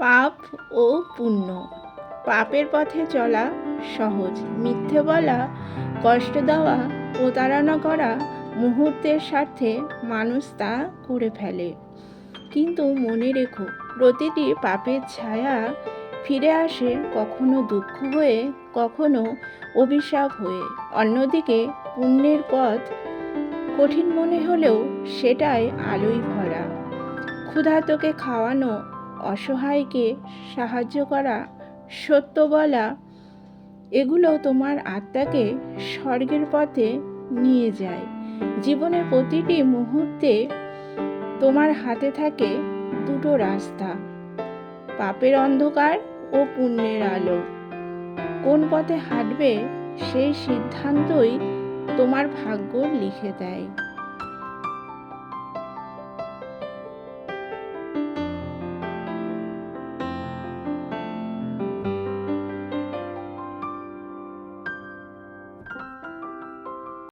পাপ ও পুণ্য। পাপের পথে চলা সহজ। মিথ্যে বলা, কষ্ট দেওয়া প্রতারণা করা মুহূর্তের স্বার্থে মানুষ তা করে ফেলে। কিন্তু মনে রেখো, প্রতিটি পাপের ছায়া ফিরে আসে কখনো দুঃখ হয়ে, কখনো অভিশাপ হয়ে। অন্যদিকে পুণ্যের পথ কঠিন মনে হলেও সেটাই আলোয় ভরা। ক্ষুধার্তকে খাওয়ানো অসহায়কে সাহায্য করা সত্য বলা, এগুলো তোমার আত্মাকে স্বর্গের পথে নিয়ে যায়। জীবনের প্রতিটি মুহূর্তে তোমার হাতে থাকে দুটো রাস্তা, পাপের অন্ধকার ও পুণ্যের আলো। কোন পথে হাঁটবে সেই সিদ্ধান্তই তোমার ভাগ্য লিখে দেয়।